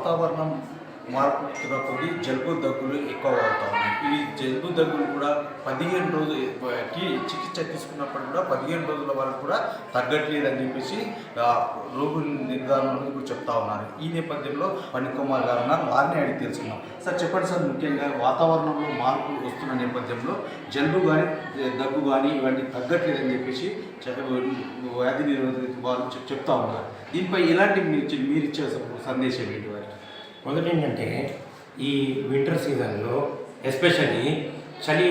वातावरण మార్పుతున్న కొద్దీ జలుబు దగ్గులు ఎక్కువ అవుతాయి ఉన్నాయి ఈ జలుబు దగ్గులు కూడా పదిహేను రోజులకి చికిత్స తీసుకున్నప్పుడు కూడా పదిహేను రోజుల వరకు కూడా తగ్గట్లేదని చెప్పేసి రోగుల నిర్ధారణ చెప్తా ఉన్నారు. ఈ నేపథ్యంలో పని కుమార్ గారు ఉన్నారు. వారిని అడిగి తెలుసుకున్నాం సార్ చెప్పండి సార్ ముఖ్యంగా వాతావరణంలో మార్పులు వస్తున్న నేపథ్యంలో జలుబు కానీ దగ్గు కానీ ఇవన్నీ తగ్గట్లేదని చెప్పేసి వ్యాధి నిరోధక వాళ్ళు చెప్- చెప్తా ఉన్నారు. దీనిపై ఎలాంటి మీరు మీరు ఇచ్చే సందేశం ఏంటి వారికి? మొదటి ఏంటంటే ఈ వింటర్ సీజన్లో ఎస్పెషల్లీ చలి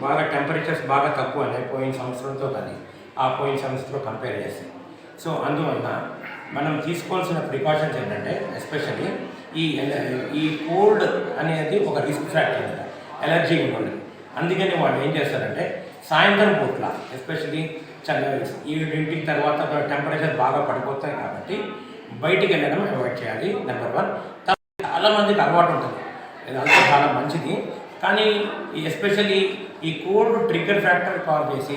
బాగా టెంపరేచర్స్ బాగా తక్కువ ఉన్నాయి పోయిన సంవత్సరంతో కానీ ఆ పోయిన సంవత్సరంతో కంపేర్ చేసి సో అందువల్ల మనం తీసుకోవాల్సిన ప్రికాషన్స్ ఏంటంటే ఎస్పెషల్లీ ఈ ఈ కోల్డ్ అనేది ఒక రిస్క్ ఫ్యాక్టర్ అంట. ఎలర్జీ ఉంటుంది అందుకని వాళ్ళు ఏం చేస్తారంటే సాయంత్రం పూట్ల ఎస్పెషల్లీ చల్ల ఏడింటికి తర్వాత టెంపరేచర్ బాగా పడిపోతాయి కాబట్టి బయటికి వెళ్ళడం అవాయిడ్ చేయాలి నెంబర్ వన్ చాలా మందికి అలవాటు ఉంటుంది. ఇదంతా చాలా మంచిది. కానీ ఎస్పెషల్లీ ఈ కోల్డ్ ట్రిగ్గర్ ఫ్యాక్టర్ కాల్ చేసి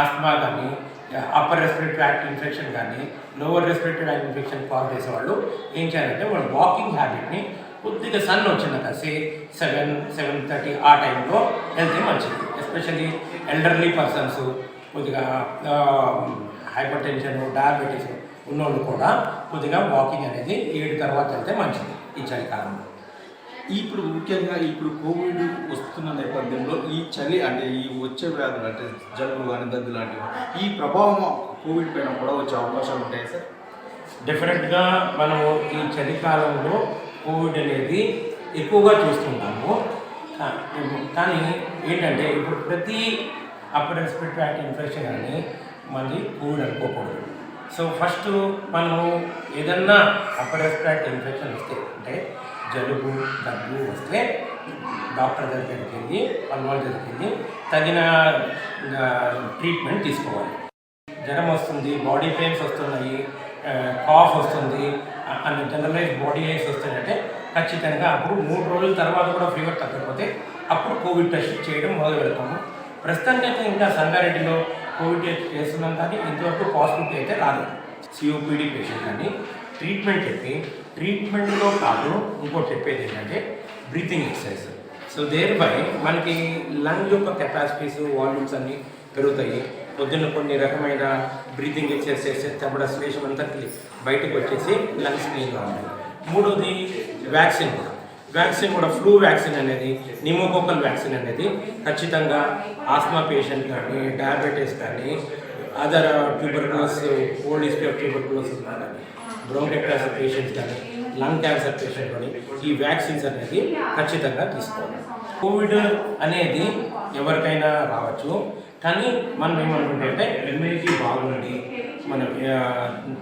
ఆస్మా కానీ అప్పర్ రెస్పిరేటరీ యాక్ట్ ఇన్ఫెక్షన్ కానీ lower respiratory tract infection call చేసే వాళ్ళు ఏం చేయాలంటే వాళ్ళు వాకింగ్ హ్యాబిట్ని కొద్దిగా సన్ వచ్చినాక సే సెవెన్ సెవెన్ థర్టీ ఆ టైంలో వెళ్తే మంచిది. ఎస్పెషల్లీ ఎల్డర్లీ పర్సన్స్ కొద్దిగా హైపర్ టెన్షన్ డయాబెటీస్ ఉన్నోళ్ళు కూడా కొద్దిగా వాకింగ్ అనేది ఏడు తర్వాత వెళ్తే మంచిది. ఈ చలికాలంలో ఇప్పుడు ముఖ్యంగా ఇప్పుడు కోవిడ్ వస్తున్న నేపథ్యంలో ఈ చలి అంటే ఈ వచ్చే వ్యాధులు అంటే జలుబు కానీ దగ్గు లాంటివి ఈ ప్రభావం కోవిడ్ పైన కూడా వచ్చే అవకాశాలు ఉంటాయి సార్? డెఫినెట్గా మనము ఈ చలికాలంలో కోవిడ్ అనేది ఎక్కువగా చూస్తుంటాము. కానీ ఏంటంటే ఇప్పుడు ప్రతి అప్పర్ రెస్పిరేటరీ ఇన్ఫెక్షన్ అని మళ్ళీ కోవిడ్ అనుకోకూడదు. సో ఫస్ట్ మనము ఏదన్నా అప్పర్ రెస్పిరేటరీ ఇన్ఫెక్షన్ వస్తే అంటే జలుబు దగ్గు వస్తే డాక్టర్ దగ్గరికి వెళ్ళి పల్వాళ్ళ దగ్గరికి వెళ్ళి తగిన ట్రీట్మెంట్ తీసుకోవాలి. జ్వరం వస్తుంది బాడీ పెయిన్స్ వస్తున్నాయి కాఫ్ వస్తుంది అన్న జనరలైజ్ బాడీ ఏక్స్ వస్తాయంటే ఖచ్చితంగా అప్పుడు మూడు రోజుల తర్వాత కూడా ఫీవర్ తగ్గకపోతే అప్పుడు కోవిడ్ టెస్ట్ చేయడం మొదలు పెడతాము. ప్రస్తుతానికి అయితే ఇంకా సంగారెడ్డిలో కోవిడ్ టెస్ట్ చేస్తున్నాం కానీ ఇంతవరకు పాజిటివ్ అయితే రాలేదు. సిఓపిడి పేషెంట్ కానీ ట్రీట్మెంట్ చెప్పి ట్రీట్మెంట్లో కాదు ఇంకోటి చెప్పేది ఏంటంటే breathing exercise so thereby మనకి లంగ్ యొక్క కెపాసిటీస్ వాల్యూమ్స్ అన్నీ పెరుగుతాయి. పొద్దున్న కొన్ని రకమైన బ్రీతింగ్ ఎక్సర్సైజ్ చేస్తే అప్పుడు శ్లేషం అంతా బయటకు వచ్చేసి లంగ్స్ క్లీన్గా ఉంటుంది మూడోది వ్యాక్సిన్ కూడా. వ్యాక్సిన్ కూడా ఫ్లూ వ్యాక్సిన్ అనేది నిమోకోకల్ వ్యాక్సిన్ అనేది ఖచ్చితంగా ఆస్మా పేషెంట్ కానీ డయాబెటీస్ కానీ other tuberculosis old history of tuberculosis కానీ బ్రోంకెక్టాసర్ పేషెంట్స్ కానీ లంగ్ క్యాన్సర్ పేషెంట్ కానీ ఈ వ్యాక్సిన్స్ అనేది ఖచ్చితంగా తీసుకోవాలి. కోవిడ్ అనేది ఎవరికైనా రావచ్చు కానీ మనం ఏమనుకుంటే ఇమ్యూనిటీ మనం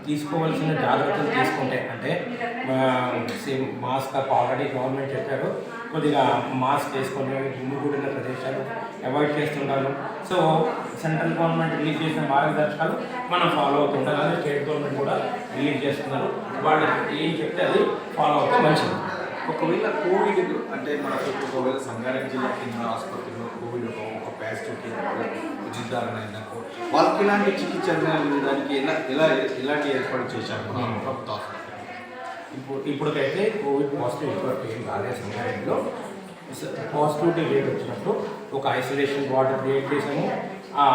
తీసుకోవాల్సిన జాగ్రత్తలు తీసుకుంటే అంటే సేమ్ మాస్క్ ఆల్రెడీ గవర్నమెంట్ చెప్పారు కొద్దిగా మాస్క్ వేసుకొని గుమ్మిగూడిన ప్రదేశాలు అవాయిడ్ చేస్తుంటారు. సో సెంట్రల్ గవర్నమెంట్ రిలీజ్ చేసిన మార్గదర్శకాలు మనం ఫాలో అవుతుంటారు. అలాగే స్టేట్ గవర్నమెంట్ కూడా రిలీజ్ చేస్తున్నారు. వాళ్ళు ఏం చెప్తే అది ఫాలో అవుతే మంచిది. ఒకవేళ కోవిడ్ అంటే మనకు ఒకవేళ సంగారెడ్డి జిల్లా కింద ఆసుపత్రిలో కోవిడ్ ఒక ఒక పాజిటివ్ ఉచితారణ అయిందనుకో వాళ్ళకి ఇలాంటి చికిత్స అందించడానికి ఎలా ఎలా ఎలాంటి ఏర్పాటు చేశారు మన ప్రభుత్వ ఆసుపత్రి ఇప్పుడు ఇప్పటికైతే కోవిడ్ పాజిటివ్ ఎక్కువ పేరు రాలేదు సంగారెడ్డిలో పాజిటివిటీ రేట్ వచ్చినప్పుడు ఒక ఐసోలేషన్ వార్డ్ క్రియేట్ చేసాము ఆ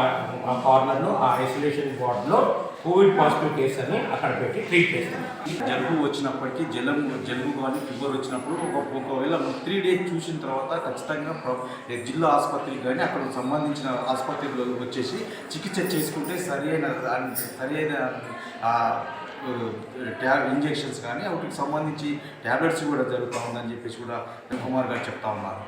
ఆ కార్నర్లో ఆ ఐసోలేషన్ వార్డ్లో కోవిడ్ పాజిటివ్ కేసు అని అక్కడ పెట్టి ట్రీట్ చేస్తాం జలుబు వచ్చినప్పటికీ జలం జలుబు కానీ ఫీవర్ వచ్చినప్పుడు ఒక ఒకవేళ త్రీ డేస్ చూసిన తర్వాత ఖచ్చితంగా జిల్లా ఆసుపత్రికి కానీ అక్కడ సంబంధించిన ఆసుపత్రిలో వచ్చేసి చికిత్స చేసుకుంటే సరైన సరైన ట్యా ఇంజెక్షన్స్ కానీ వాటికి సంబంధించి ట్యాబ్లెట్స్ కూడా జరుగుతూ ఉందని చెప్పేసి కూడా కుమార్ గారు చెప్తా ఉన్నారు.